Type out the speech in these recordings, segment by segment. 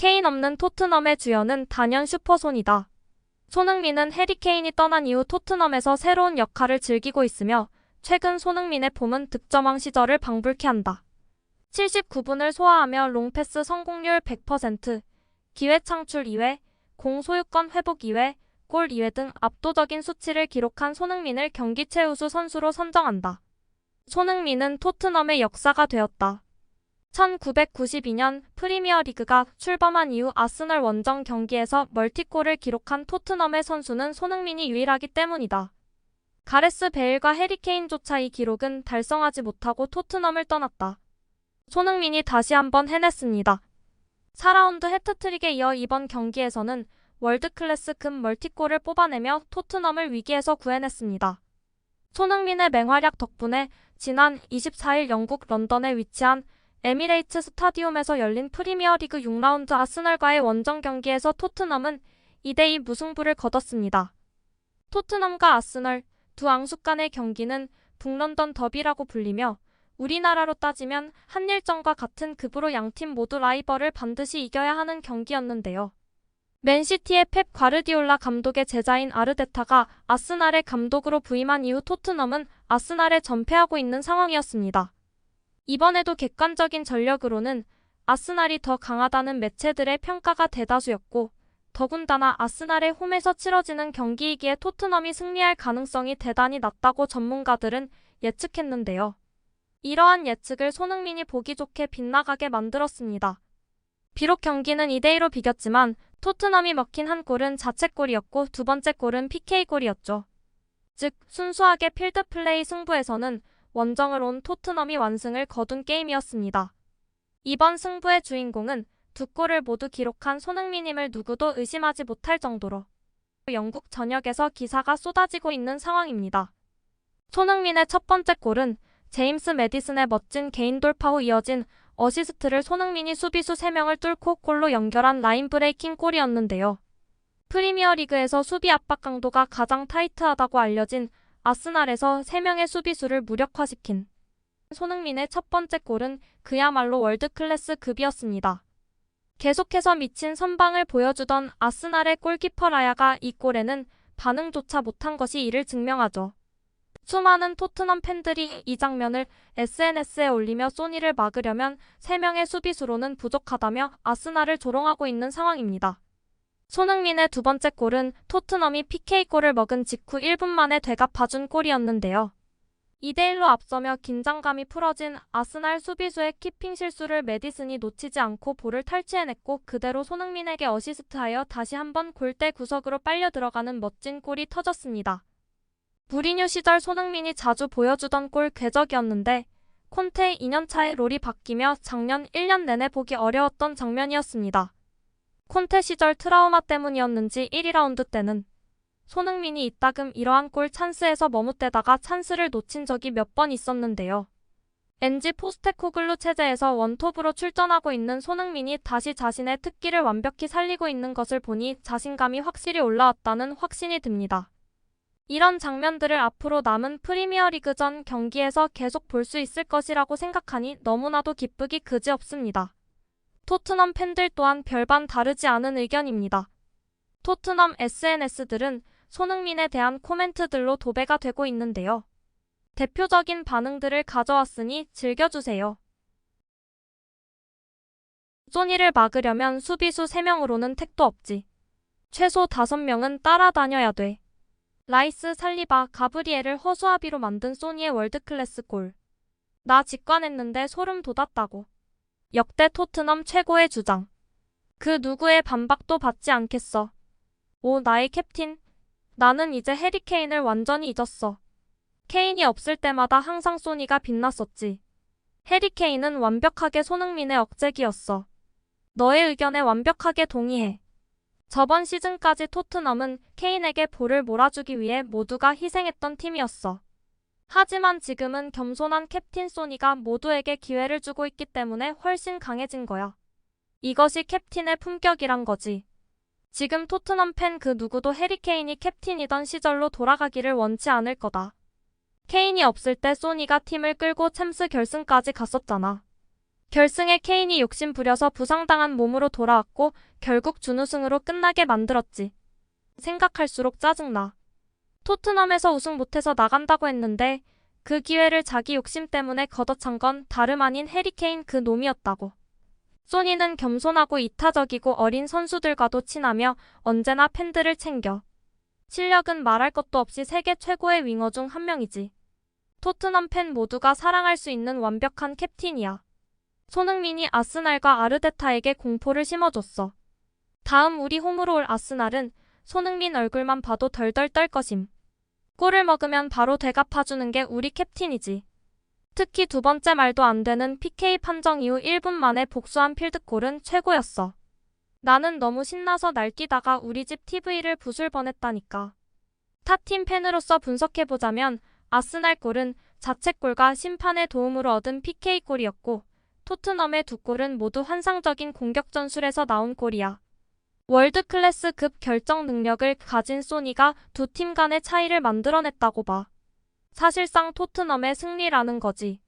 케인 없는 토트넘의 주연은 단연 슈퍼손이다. 손흥민은 해리케인이 떠난 이후 토트넘에서 새로운 역할을 즐기고 있으며 최근 손흥민의 폼은 득점왕 시절을 방불케 한다. 79분을 소화하며 롱패스 성공률 100%, 기회 창출 2회, 공 소유권 회복 2회, 골 2회 등 압도적인 수치를 기록한 손흥민을 경기 최우수 선수로 선정한다. 손흥민은 토트넘의 역사가 되었다. 1992년 프리미어 리그가 출범한 이후 아스널 원정 경기에서 멀티골을 기록한 토트넘의 선수는 손흥민이 유일하기 때문이다. 가레스 베일과 해리케인조차 이 기록은 달성하지 못하고 토트넘을 떠났다. 손흥민이 다시 한번 해냈습니다. 4라운드 해트트릭에 이어 이번 경기에서는 월드클래스 금 멀티골을 뽑아내며 토트넘을 위기에서 구해냈습니다. 손흥민의 맹활약 덕분에 지난 24일 영국 런던에 위치한 에미레이츠 스타디움에서 열린 프리미어리그 6라운드 아스널과의 원정 경기에서 토트넘은 2대2 무승부를 거뒀습니다. 토트넘과 아스널 두 앙숙 간의 경기는 북런던 더비라고 불리며 우리나라로 따지면 한일전과 같은 급으로 양팀 모두 라이벌을 반드시 이겨야 하는 경기였는데요. 맨시티의 펩 과르디올라 감독의 제자인 아르데타가 아스날의 감독으로 부임한 이후 토트넘은 아스날에 전패하고 있는 상황이었습니다. 이번에도 객관적인 전력으로는 아스날이 더 강하다는 매체들의 평가가 대다수였고 더군다나 아스날의 홈에서 치러지는 경기이기에 토트넘이 승리할 가능성이 대단히 낮다고 전문가들은 예측했는데요. 이러한 예측을 손흥민이 보기 좋게 빗나가게 만들었습니다. 비록 경기는 2대2로 비겼지만 토트넘이 먹힌 한 골은 자책골이었고 두 번째 골은 PK골이었죠. 즉 순수하게 필드플레이 승부에서는 원정을 온 토트넘이 완승을 거둔 게임이었습니다. 이번 승부의 주인공은 두 골을 모두 기록한 손흥민임을 누구도 의심하지 못할 정도로 영국 전역에서 기사가 쏟아지고 있는 상황입니다. 손흥민의 첫 번째 골은 제임스 메디슨의 멋진 개인 돌파 후 이어진 어시스트를 손흥민이 수비수 3명을 뚫고 골로 연결한 라인 브레이킹 골이었는데요. 프리미어 리그에서 수비 압박 강도가 가장 타이트하다고 알려진 아스날에서 3명의 수비수를 무력화시킨 손흥민의 첫 번째 골은 그야말로 월드클래스 급이었습니다. 계속해서 미친 선방을 보여주던 아스날의 골키퍼 라야가 이 골에는 반응조차 못한 것이 이를 증명하죠. 수많은 토트넘 팬들이 이 장면을 SNS에 올리며 소니를 막으려면 3명의 수비수로는 부족하다며 아스날을 조롱하고 있는 상황입니다. 손흥민의 두 번째 골은 토트넘이 PK골을 먹은 직후 1분 만에 되갚아준 골이었는데요. 2대1로 앞서며 긴장감이 풀어진 아스날 수비수의 키핑 실수를 메디슨이 놓치지 않고 볼을 탈취해냈고 그대로 손흥민에게 어시스트하여 다시 한번 골대 구석으로 빨려 들어가는 멋진 골이 터졌습니다. 무리뉴 시절 손흥민이 자주 보여주던 골 궤적이었는데 콘테 2년차의 롤이 바뀌며 작년 1년 내내 보기 어려웠던 장면이었습니다. 콘테 시절 트라우마 때문이었는지 1위라운드 때는 손흥민이 이따금 이러한 골 찬스에서 머뭇대다가 찬스를 놓친 적이 몇 번 있었는데요. 엔지 포스테코글루 체제에서 원톱으로 출전하고 있는 손흥민이 다시 자신의 특기를 완벽히 살리고 있는 것을 보니 자신감이 확실히 올라왔다는 확신이 듭니다. 이런 장면들을 앞으로 남은 프리미어리그 전 경기에서 계속 볼 수 있을 것이라고 생각하니 너무나도 기쁘기 그지없습니다. 토트넘 팬들 또한 별반 다르지 않은 의견입니다. 토트넘 SNS들은 손흥민에 대한 코멘트들로 도배가 되고 있는데요. 대표적인 반응들을 가져왔으니 즐겨주세요. 소니를 막으려면 수비수 3명으로는 택도 없지. 최소 5명은 따라다녀야 돼. 라이스, 살리바, 가브리엘을 허수아비로 만든 소니의 월드클래스 골. 나 직관했는데 소름 돋았다고. 역대 토트넘 최고의 주장. 그 누구의 반박도 받지 않겠어. 오, 나의 캡틴. 나는 이제 해리케인을 완전히 잊었어. 케인이 없을 때마다 항상 소니가 빛났었지. 해리케인은 완벽하게 손흥민의 억제기였어. 너의 의견에 완벽하게 동의해. 저번 시즌까지 토트넘은 케인에게 볼을 몰아주기 위해 모두가 희생했던 팀이었어. 하지만 지금은 겸손한 캡틴 소니가 모두에게 기회를 주고 있기 때문에 훨씬 강해진 거야. 이것이 캡틴의 품격이란 거지. 지금 토트넘 팬 그 누구도 해리케인이 캡틴이던 시절로 돌아가기를 원치 않을 거다. 케인이 없을 때 소니가 팀을 끌고 챔스 결승까지 갔었잖아. 결승에 케인이 욕심 부려서 부상당한 몸으로 돌아왔고 결국 준우승으로 끝나게 만들었지. 생각할수록 짜증나. 토트넘에서 우승 못해서 나간다고 했는데 그 기회를 자기 욕심 때문에 걷어찬 건 다름 아닌 해리케인 그 놈이었다고. 소니는 겸손하고 이타적이고 어린 선수들과도 친하며 언제나 팬들을 챙겨. 실력은 말할 것도 없이 세계 최고의 윙어 중 한 명이지. 토트넘 팬 모두가 사랑할 수 있는 완벽한 캡틴이야. 손흥민이 아스날과 아르테타에게 공포를 심어줬어. 다음 우리 홈으로 올 아스날은 손흥민 얼굴만 봐도 덜덜 떨 것임. 골을 먹으면 바로 대갚아주는 게 우리 캡틴이지. 특히 두 번째 말도 안 되는 PK 판정 이후 1분 만에 복수한 필드골은 최고였어. 나는 너무 신나서 날뛰다가 우리 집 TV를 부술 뻔했다니까. 타팀 팬으로서 분석해보자면 아스날 골은 자책골과 심판의 도움으로 얻은 PK골이었고 토트넘의 두 골은 모두 환상적인 공격 전술에서 나온 골이야. 월드 클래스급 결정 능력을 가진 소니가 두 팀 간의 차이를 만들어냈다고 봐. 사실상 토트넘의 승리라는 거지.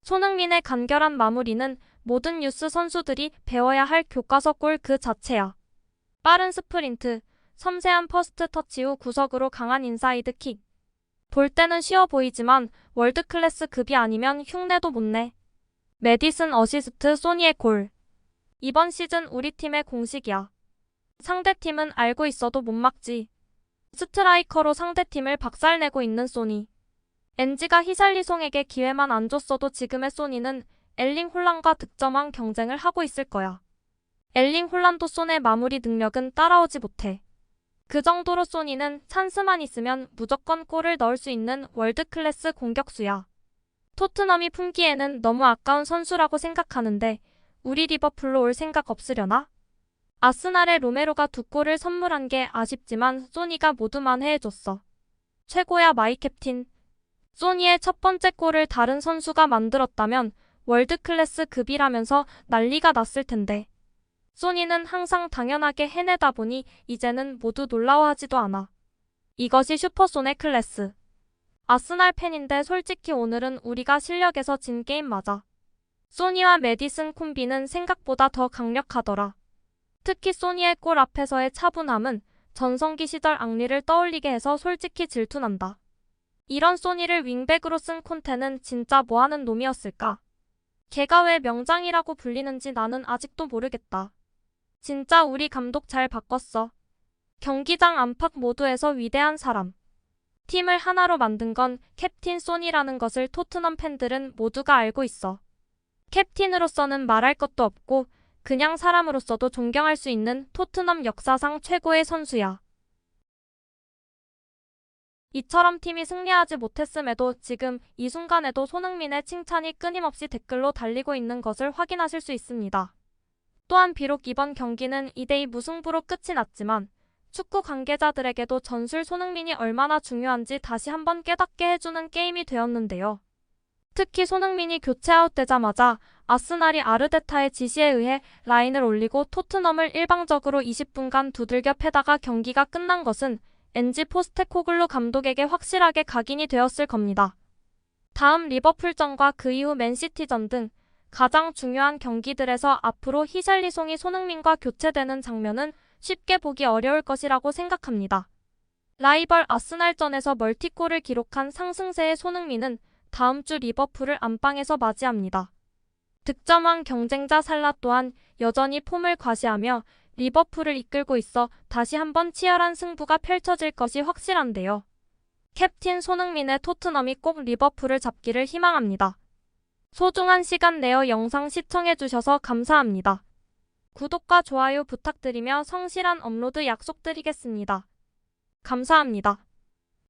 손흥민의 간결한 마무리는 모든 유스 선수들이 배워야 할 교과서 골 그 자체야. 빠른 스프린트, 섬세한 퍼스트 터치 후 구석으로 강한 인사이드 킥. 볼 때는 쉬워 보이지만 월드 클래스 급이 아니면 흉내도 못 내. 메디슨 어시스트 소니의 골. 이번 시즌 우리 팀의 공식이야. 상대팀은 알고 있어도 못 막지. 스트라이커로 상대팀을 박살내고 있는 소니. 엔지가 히샬리송에게 기회만 안 줬어도 지금의 소니는 엘링 홀란과 득점왕 경쟁을 하고 있을 거야. 엘링 홀란도 손의 마무리 능력은 따라오지 못해. 그 정도로 소니는 찬스만 있으면 무조건 골을 넣을 수 있는 월드클래스 공격수야. 토트넘이 품기에는 너무 아까운 선수라고 생각하는데 우리 리버풀로 올 생각 없으려나? 아스날의 로메로가 두 골을 선물한 게 아쉽지만 소니가 모두 만회해줬어. 최고야 마이 캡틴. 소니의 첫 번째 골을 다른 선수가 만들었다면 월드클래스 급이라면서 난리가 났을 텐데. 소니는 항상 당연하게 해내다 보니 이제는 모두 놀라워하지도 않아. 이것이 슈퍼소의 클래스. 아스날 팬인데 솔직히 오늘은 우리가 실력에서 진 게임 맞아. 소니와 메디슨 콤비는 생각보다 더 강력하더라. 특히 소니의 골 앞에서의 차분함은 전성기 시절 앙리를 떠올리게 해서 솔직히 질투난다. 이런 소니를 윙백으로 쓴 콘테는 진짜 뭐하는 놈이었을까? 걔가 왜 명장이라고 불리는지 나는 아직도 모르겠다. 진짜 우리 감독 잘 바꿨어. 경기장 안팎 모두에서 위대한 사람. 팀을 하나로 만든 건 캡틴 소니라는 것을 토트넘 팬들은 모두가 알고 있어. 캡틴으로서는 말할 것도 없고 그냥 사람으로서도 존경할 수 있는 토트넘 역사상 최고의 선수야. 이처럼 팀이 승리하지 못했음에도 지금 이 순간에도 손흥민의 칭찬이 끊임없이 댓글로 달리고 있는 것을 확인하실 수 있습니다. 또한 비록 이번 경기는 2대2 무승부로 끝이 났지만 축구 관계자들에게도 전술 손흥민이 얼마나 중요한지 다시 한번 깨닫게 해주는 게임이 되었는데요. 특히 손흥민이 교체 아웃되자마자 아스날이 아르테타의 지시에 의해 라인을 올리고 토트넘을 일방적으로 20분간 두들겨 패다가 경기가 끝난 것은 엔지 포스테코글루 감독에게 확실하게 각인이 되었을 겁니다. 다음 리버풀전과 그 이후 맨시티전 등 가장 중요한 경기들에서 앞으로 히샬리송이 손흥민과 교체되는 장면은 쉽게 보기 어려울 것이라고 생각합니다. 라이벌 아스날전에서 멀티골을 기록한 상승세의 손흥민은 다음 주 리버풀을 안방에서 맞이합니다. 득점왕 경쟁자 살라 또한 여전히 폼을 과시하며 리버풀을 이끌고 있어 다시 한번 치열한 승부가 펼쳐질 것이 확실한데요. 캡틴 손흥민의 토트넘이 꼭 리버풀을 잡기를 희망합니다. 소중한 시간 내어 영상 시청해주셔서 감사합니다. 구독과 좋아요 부탁드리며 성실한 업로드 약속드리겠습니다. 감사합니다.